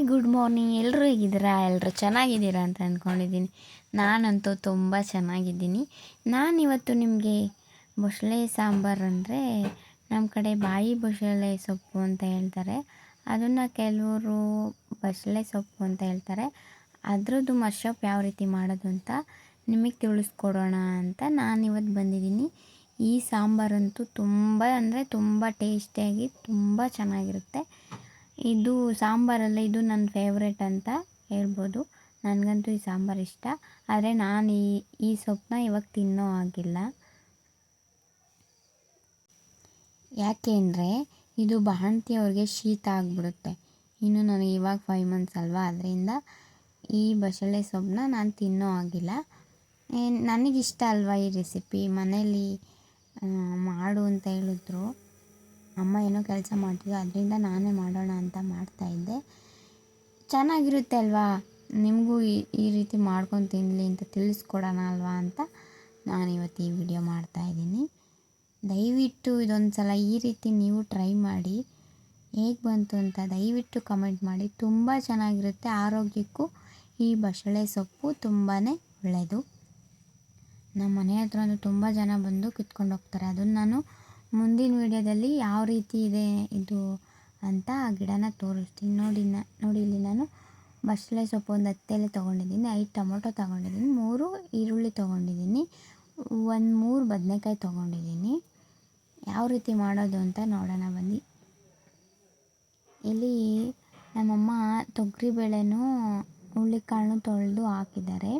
Hi, good morning. ಎಲ್ಲರೂ ಹೇಗಿದ್ದೀರಾ? ಎಲ್ಲರೂ ಚೆನ್ನಾಗಿದ್ದೀರಾ ಅಂತ ಅಂದ್ಕೊಂಡಿದ್ದೀನಿ ನಾನಂತೂ ತುಂಬ ಚೆನ್ನಾಗಿದ್ದೀನಿ. ನಾನಿವತ್ತು ನಿಮಗೆ ಬೊಸಳೆ ಸಾಂಬಾರು ಅಂದರೆ ನಮ್ಮ ಕಡೆ ಬಾಯಿ ಬೊಸಳೆ ಸೊಪ್ಪು ಅಂತ ಹೇಳ್ತಾರೆ. ಅದನ್ನು ಕೆಲವರು ಬಸಳೆ ಸೊಪ್ಪು ಅಂತ ಹೇಳ್ತಾರೆ. ಅದರದ್ದು ಮಶಪ್ ಯಾವ ರೀತಿ ಮಾಡೋದು ಅಂತ ನಿಮಗೆ ತಿಳಿಸ್ಕೊಡೋಣ ಅಂತ ನಾನಿವತ್ತು ಬಂದಿದ್ದೀನಿ. ಈ ಸಾಂಬಾರಂತೂ ತುಂಬ ಅಂದರೆ ತುಂಬ ಟೇಸ್ಟಿಯಾಗಿ ತುಂಬ ಚೆನ್ನಾಗಿರುತ್ತೆ. ಇದು ಸಾಂಬಾರಲ್ಲಿ ಇದು ನನ್ನ ಫೇವ್ರೇಟ್ ಅಂತ ಹೇಳ್ಬೋದು. ನನಗಂತೂ ಈ ಸಾಂಬಾರು ಇಷ್ಟ. ಆದರೆ ನಾನು ಈ ಈ ಸೊಪ್ಪನ್ನ ಇವಾಗ ತಿನ್ನೋ ಆಗಿಲ್ಲ ಯಾಕೆ ಅಂದರೆ ಇದು ಬಾಣಂತಿಯವ್ರಿಗೆ ಶೀತ ಆಗಿಬಿಡುತ್ತೆ. ಇನ್ನು ನನಗೆ ಇವಾಗ ಫೈವ್ ಮಂತ್ಸ್ ಅಲ್ವಾ ಅದರಿಂದ ಈ ಬಸಳೆ ಸೊಪ್ಪನ್ನ ನಾನು ತಿನ್ನೋ ಆಗಿಲ್ಲ ನನಗಿಷ್ಟ ಅಲ್ವಾ ಈ ರೆಸಿಪಿ ಮನೇಲಿ ಮಾಡು ಅಂತ ಹೇಳಿದ್ರು. ಅಮ್ಮ ಏನೋ ಕೆಲಸ ಮಾಡ್ತಿದ್ರು ಅದರಿಂದ ನಾನೇ ಮಾಡೋಣ ಅಂತ ಮಾಡ್ತಾಯಿದ್ದೆ ಚೆನ್ನಾಗಿರುತ್ತೆ ಅಲ್ವಾ? ನಿಮಗೂ ಈ ಈ ರೀತಿ ಮಾಡ್ಕೊಂಡು ತಿನ್ನಲಿ ಅಂತ ತಿಳಿಸ್ಕೊಡೋಣ ಅಲ್ವಾ ಅಂತ ನಾನು ಇವತ್ತು ಈ ವಿಡಿಯೋ ಮಾಡ್ತಾಯಿದ್ದೀನಿ ದಯವಿಟ್ಟು ಇದೊಂದು ಸಲ ಈ ರೀತಿ ನೀವು ಟ್ರೈ ಮಾಡಿ. ಹೇಗೆ ಬಂತು ಅಂತ ದಯವಿಟ್ಟು ಕಮೆಂಟ್ ಮಾಡಿ. ತುಂಬ ಚೆನ್ನಾಗಿರುತ್ತೆ. ಆರೋಗ್ಯಕ್ಕೂ ಈ ಬಸಳೆ ಸೊಪ್ಪು ತುಂಬಾ ಒಳ್ಳೆಯದು ನಮ್ಮ ಮನೆ ಹತ್ರನೂ ತುಂಬ ಜನ ಬಂದು ಕಿತ್ಕೊಂಡು ಹೋಗ್ತಾರೆ. ಅದನ್ನು ನಾನು ಮುಂದಿನ ವೀಡಿಯೋದಲ್ಲಿ ಯಾವ ರೀತಿ ಇದೆ ಇದು ಅಂತ ಆ ಗಿಡನ ತೋರಿಸ್ತೀನಿ. ನೋಡಿ ನೋಡಿ ಇಲ್ಲಿ ನಾನು ಬಸಳೆ ಸೊಪ್ಪು ಒಂದು ಹತ್ತೆಲೆ ತೊಗೊಂಡಿದ್ದೀನಿ, ಐದು ಟೊಮೊಟೊ ತೊಗೊಂಡಿದ್ದೀನಿ, ಮೂರು ಈರುಳ್ಳಿ ತೊಗೊಂಡಿದ್ದೀನಿ, ಒಂದು ಮೂರು ಬದನೆಕಾಯಿ ತೊಗೊಂಡಿದ್ದೀನಿ. ಯಾವ ರೀತಿ ಮಾಡೋದು ಅಂತ ನೋಡೋಣ, ಬನ್ನಿ. ಇಲ್ಲಿ ನಮ್ಮಮ್ಮ ತೊಗರಿಬೇಳೆನೂ ಹುಳ್ಳಿಕಾಳನ್ನು ತೊಳೆದು ಹಾಕಿದ್ದಾರೆ.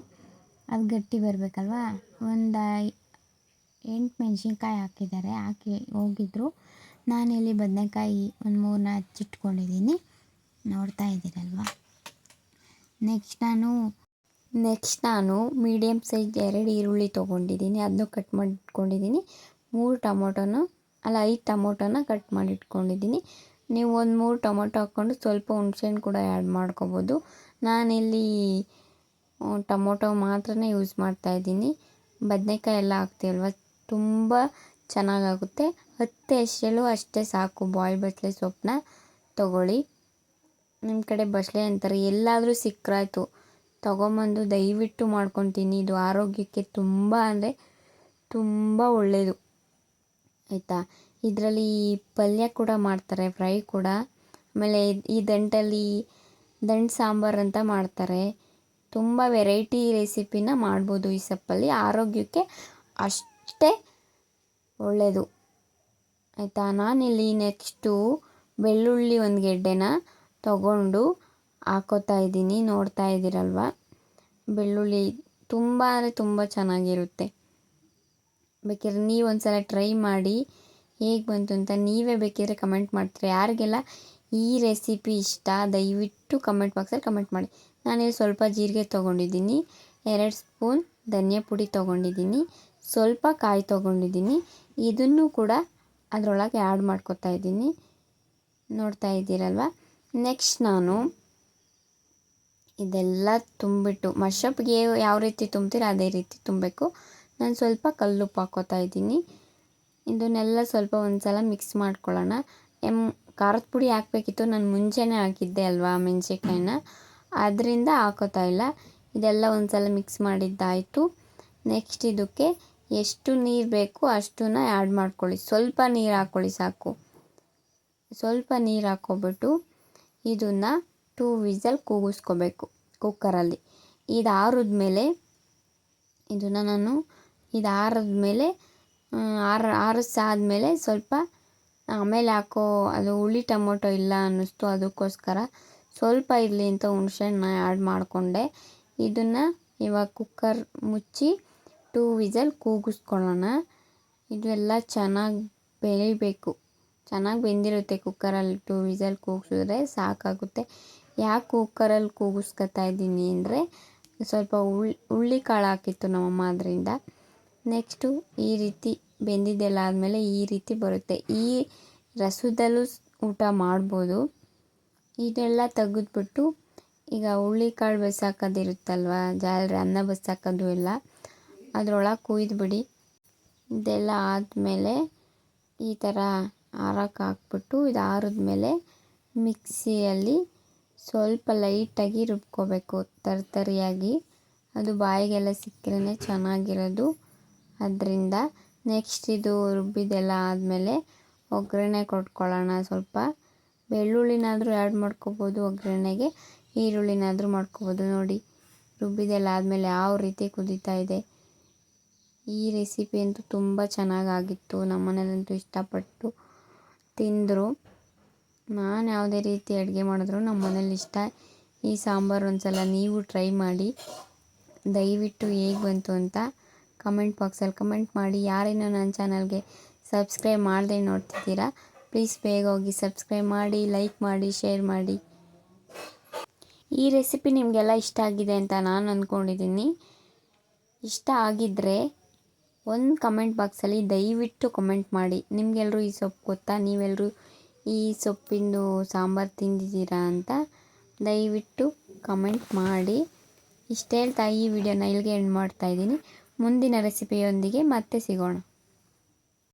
ಅದು ಗಟ್ಟಿ ಬರಬೇಕಲ್ವಾ? ಒಂದು ಎಂಟು ಮೆಣಸಿನ್ಕಾಯಿ ಹಾಕಿದ್ದಾರೆ, ಹಾಕಿ ಹೋಗಿದ್ರು. ನಾನಿಲ್ಲಿ ಬದನೆಕಾಯಿ ಒಂದು ಮೂರನ್ನ ಹಚ್ಚಿಟ್ಕೊಂಡಿದ್ದೀನಿ ನೋಡ್ತಾ ಇದ್ದೀರಲ್ವ? ನೆಕ್ಸ್ಟ್ ನಾನು ನೆಕ್ಸ್ಟ್ ನಾನು ಮೀಡಿಯಮ್ ಸೈಜ್ ಎರಡು ಈರುಳ್ಳಿ ತೊಗೊಂಡಿದ್ದೀನಿ ಅದನ್ನು ಕಟ್ ಮಾಡಿಟ್ಕೊಂಡಿದ್ದೀನಿ ಮೂರು ಟೊಮೊಟೊನ, ಅಲ್ಲ ಐದು ಟೊಮೊಟೊನ ಕಟ್ ಮಾಡಿಟ್ಕೊಂಡಿದ್ದೀನಿ ನೀವು ಒಂದು ಮೂರು ಟೊಮೊಟೊ ಹಾಕ್ಕೊಂಡು ಸ್ವಲ್ಪ ಹುಣ್ಸೆಹಣ್ಣು ಕೂಡ ಆ್ಯಡ್ ಮಾಡ್ಕೊಬೋದು. ನಾನಿಲ್ಲಿ ಟೊಮೊಟೊ ಮಾತ್ರನೇ ಯೂಸ್ ಮಾಡ್ತಾಯಿದ್ದೀನಿ ಬದನೆಕಾಯಿ ಎಲ್ಲ ಹಾಕ್ತೀವಲ್ವ? ತುಂಬ ಚೆನ್ನಾಗಾಗುತ್ತೆ. ಹತ್ತು ಎಸಳು ಅಷ್ಟೇ ಸಾಕು. ಬಾಯ್ ಬಸಳೆ ಸೊಪ್ಪನ್ನ ತಗೊಳ್ಳಿ. ನಿಮ್ಮ ಕಡೆ ಬಸಳೆ ಅಂತಾರೆ, ಎಲ್ಲಾದರೂ ಸಿಕ್ಕರಾಯ್ತು ತೊಗೊಂಬಂದು ದಯವಿಟ್ಟು ಮಾಡ್ಕೊತೀನಿ. ಇದು ಆರೋಗ್ಯಕ್ಕೆ ತುಂಬ ಅಂದರೆ ತುಂಬ ಒಳ್ಳೆಯದು ಆಯಿತಾ? ಇದರಲ್ಲಿ ಪಲ್ಯ ಕೂಡ ಮಾಡ್ತಾರೆ, ಫ್ರೈ ಕೂಡ. ಆಮೇಲೆ ಈ ದಂಟಲ್ಲಿ ದಂಟು ಸಾಂಬಾರು ಅಂತ ಮಾಡ್ತಾರೆ. ತುಂಬ ವೆರೈಟಿ ರೆಸಿಪಿನ ಮಾಡ್ಬೋದು ಈ ಸೊಪ್ಪಲ್ಲಿ. ಆರೋಗ್ಯಕ್ಕೆ ಅಷ್ಟೇ ಒಳ್ಳೆಯದು ಆಯಿತಾ? ನಾನಿಲ್ಲಿ ನೆಕ್ಸ್ಟು ಬೆಳ್ಳುಳ್ಳಿ ಒಂದು ಗೆಡ್ಡೆನ ತಗೊಂಡು ಹಾಕೋತಾ ಇದ್ದೀನಿ. ನೋಡ್ತಾ ಇದ್ದೀರಲ್ವ? ಬೆಳ್ಳುಳ್ಳಿ ತುಂಬ ಅಂದರೆ ತುಂಬ ಚೆನ್ನಾಗಿರುತ್ತೆ. ಬೇಕಿದ್ರೆ ನೀವು ಸಲ ಟ್ರೈ ಮಾಡಿ ಹೇಗೆ ಬಂತು ಅಂತ ನೀವೇ ಬೇಕಿದ್ರೆ ಕಮೆಂಟ್ ಮಾಡ್ತೀರಿ? ಯಾರಿಗೆಲ್ಲ ಈ ರೆಸಿಪಿ ಇಷ್ಟ, ದಯವಿಟ್ಟು ಕಮೆಂಟ್ ಬಾಕ್ಸಲ್ಲಿ ಕಮೆಂಟ್ ಮಾಡಿ. ನಾನಿಲ್ಲಿ ಸ್ವಲ್ಪ ಜೀರಿಗೆ ತೊಗೊಂಡಿದ್ದೀನಿ, ಎರಡು ಸ್ಪೂನ್ ಧನಿಯಾ ಪುಡಿ ತೊಗೊಂಡಿದ್ದೀನಿ ಸ್ವಲ್ಪ ಕಾಯಿ ತೊಗೊಂಡಿದ್ದೀನಿ. ಇದನ್ನು ಕೂಡ ಅದರೊಳಗೆ ಆ್ಯಡ್ ಮಾಡ್ಕೊತಾ ಇದ್ದೀನಿ. ನೋಡ್ತಾ ಇದ್ದೀರಲ್ವ? ನೆಕ್ಸ್ಟ್ ನಾನು ಇದೆಲ್ಲ ತುಂಬಿಟ್ಟು ಮಶಪ್ಗೆ ಯಾವ ರೀತಿ ತುಂಬ್ತೀರ ಅದೇ ರೀತಿ ತುಂಬಬೇಕು. ನಾನು ಸ್ವಲ್ಪ ಕಲ್ಲುಪ್ಪು ಹಾಕೋತಾ ಇದ್ದೀನಿ. ಇದನ್ನೆಲ್ಲ ಸ್ವಲ್ಪ ಒಂದು ಸಲ ಮಿಕ್ಸ್ ಮಾಡ್ಕೊಳ್ಳೋಣ. ಎಂ ಖಾರದ ಪುಡಿ ಹಾಕಬೇಕಿತ್ತು. ನಾನು ಮುಂಚೆನೇ ಹಾಕಿದ್ದೆ ಅಲ್ವಾ ಮೆಣಸಿನ್ಕಾಯಿನ? ಅದರಿಂದ ಹಾಕೋತಾ ಇಲ್ಲ. ಇದೆಲ್ಲ ಒಂದು ಸಲ ಮಿಕ್ಸ್ ಮಾಡಿದ್ದಾಯಿತು. ನೆಕ್ಸ್ಟ್ ಇದಕ್ಕೆ ಎಷ್ಟು ನೀರು ಬೇಕು ಅಷ್ಟನ್ನ ಆ್ಯಡ್ ಮಾಡ್ಕೊಳ್ಳಿ. ಸ್ವಲ್ಪ ನೀರು ಹಾಕ್ಕೊಳ್ಳಿ ಸಾಕು. ಸ್ವಲ್ಪ ನೀರು ಹಾಕ್ಕೊಬಿಟ್ಟು ಇದನ್ನು ಟೂ ವಿಸಲ್ ಕೂಗಿಸ್ಕೋಬೇಕು ಕುಕ್ಕರಲ್ಲಿ ಇದು ಆರಿದ್ಮೇಲೆ ಇದನ್ನು ನಾನು ಇದು ಆರಿದ್ಮೇಲೆ ಆರ ಆರಿಸಾದ್ಮೇಲೆ ಸ್ವಲ್ಪ ಆಮೇಲೆ ಹಾಕೋ, ಅದು ಹುಳಿ ಟೊಮೊಟೊ ಇಲ್ಲ ಅನ್ನಿಸ್ತು ಅದಕ್ಕೋಸ್ಕರ ಸ್ವಲ್ಪ ಇರಲಿ ಅಂತ ಹುಣಸೆಹಣ್ಣು ಆ್ಯಡ್ ಮಾಡಿಕೊಂಡೆ. ಇದನ್ನು ಇವಾಗ ಕುಕ್ಕರ್ ಮುಚ್ಚಿ ಟೂ ವಿಸಲ್ ಕೂಗಿಸ್ಕೊಳ್ಳೋಣ. ಇದು ಎಲ್ಲ ಚೆನ್ನಾಗಿ ಬೆಳಿಬೇಕು. ಚೆನ್ನಾಗಿ ಬೆಂದಿರುತ್ತೆ ಕುಕ್ಕರಲ್ಲಿ ಟೂ ವಿಸಲ್ ಕೂಗಿಸಿದ್ರೆ ಸಾಕಾಗುತ್ತೆ. ಯಾಕೆ ಕುಕ್ಕರಲ್ಲಿ ಕೂಗಿಸ್ಕೊತಾ ಇದ್ದೀನಿ ಅಂದರೆ ಸ್ವಲ್ಪ ಉಳ್ಳಿ ಹುಳ್ಳಿ ಕಾಳು ಹಾಕಿತ್ತು ನಮ್ಮಮ್ಮ ಅದರಿಂದ. ನೆಕ್ಸ್ಟು ಈ ರೀತಿ ಬೆಂದಿದ್ದೆಲ್ಲ ಆದಮೇಲೆ ಈ ರೀತಿ ಬರುತ್ತೆ. ಈ ರಸದಲ್ಲೂ ಊಟ ಮಾಡ್ಬೋದು. ಇದೆಲ್ಲ ತೆಗೆದ್ಬಿಟ್ಟು ಈಗ ಹುಳ್ಳಿಕಾಳು ಬಸಾಕೋದಿರುತ್ತಲ್ವ ಜಾಲ್ರಿ ಅನ್ನ ಬಸಾಕೋದು ಎಲ್ಲ. ಅದರೊಳಗೆ ಕುಯ್ದುಬಿಡಿ ಇದೆಲ್ಲ ಆದಮೇಲೆ ಈ ಥರ ಆರಕ್ಕೆ ಹಾಕ್ಬಿಟ್ಟು ಇದು ಆರಿದ್ಮೇಲೆ ಮಿಕ್ಸಿಯಲ್ಲಿ ಸ್ವಲ್ಪ ಲೈಟಾಗಿ ರುಬ್ಕೋಬೇಕು, ತರ್ತರಿಯಾಗಿ. ಅದು ಬಾಯಿಗೆಲ್ಲ ಸಿಕ್ಕರೆ ಚೆನ್ನಾಗಿರೋದು. ಅದರಿಂದ ನೆಕ್ಸ್ಟ್ ಇದು ರುಬ್ಬಿದೆಲ್ಲ ಆದಮೇಲೆ ಒಗ್ಗರಣೆ ಕೊಟ್ಕೊಳ್ಳೋಣ ಸ್ವಲ್ಪ. ಬೆಳ್ಳುಳ್ಳಿನಾದರೂ ಆ್ಯಡ್ ಮಾಡ್ಕೋಬೋದು, ಒಗ್ಗರಣೆಗೆ ಈರುಳ್ಳಿನಾದರೂ ಮಾಡ್ಕೋಬೋದು. ನೋಡಿ, ರುಬ್ಬಿದೆಲ್ಲ ಆದಮೇಲೆ ಯಾವ ರೀತಿ ಕುದೀತಾ ಇದೆ. ಈ ರೆಸಿಪಿ ಅಂತೂ ತುಂಬ ಚೆನ್ನಾಗಾಗಿತ್ತು. ನಮ್ಮ ಮನೇಲಂತೂ ಇಷ್ಟಪಟ್ಟು ತಿಂದರು. ನಾನು ಯಾವುದೇ ರೀತಿ ಅಡುಗೆ ಮಾಡಿದ್ರು ನಮ್ಮ ಮನೇಲಿ ಇಷ್ಟ. ಈ ಸಾಂಬಾರು ಒಂದು ಸಲ ನೀವು ಟ್ರೈ ಮಾಡಿ. ದಯವಿಟ್ಟು ಹೇಗೆ ಬಂತು ಅಂತ ಕಮೆಂಟ್ ಬಾಕ್ಸಲ್ಲಿ ಕಮೆಂಟ್ ಮಾಡಿ. ಯಾರೇನೋ ನನ್ನ ಚಾನಲ್ಗೆ ಸಬ್ಸ್ಕ್ರೈಬ್ ಮಾಡದೆ ನೋಡ್ತಿದ್ದೀರಾ ಪ್ಲೀಸ್ ಬೇಗ ಹೋಗಿ ಸಬ್ಸ್ಕ್ರೈಬ್ ಮಾಡಿ ಲೈಕ್ ಮಾಡಿ ಶೇರ್ ಮಾಡಿ. ಈ ರೆಸಿಪಿ ನಿಮಗೆಲ್ಲ ಇಷ್ಟ ಆಗಿದೆ ಅಂತ ನಾನು ಅಂದ್ಕೊಂಡಿದ್ದೀನಿ ಇಷ್ಟ ಆಗಿದ್ದರೆ ಒಂದು ಕಮೆಂಟ್ ಬಾಕ್ಸಲ್ಲಿ ದಯವಿಟ್ಟು ಕಮೆಂಟ್ ಮಾಡಿ. ನಿಮಗೆಲ್ಲರೂ ಈ ಸೊಪ್ಪು ಗೊತ್ತಾ? ನೀವೆಲ್ಲರೂ ಈ ಸೊಪ್ಪಿಂದು ಸಾಂಬಾರು ತಿಂದಿದ್ದೀರಾ ಅಂತ ದಯವಿಟ್ಟು ಕಮೆಂಟ್ ಮಾಡಿ. ಇಷ್ಟು ಹೇಳ್ತಾ ಈ ವಿಡಿಯೋನ ಇಲ್ಲಿಗೆ ಎಂಡ್ ಮಾಡ್ತಾಯಿದ್ದೀನಿ ಮುಂದಿನ ರೆಸಿಪಿಯೊಂದಿಗೆ ಮತ್ತೆ ಸಿಗೋಣ.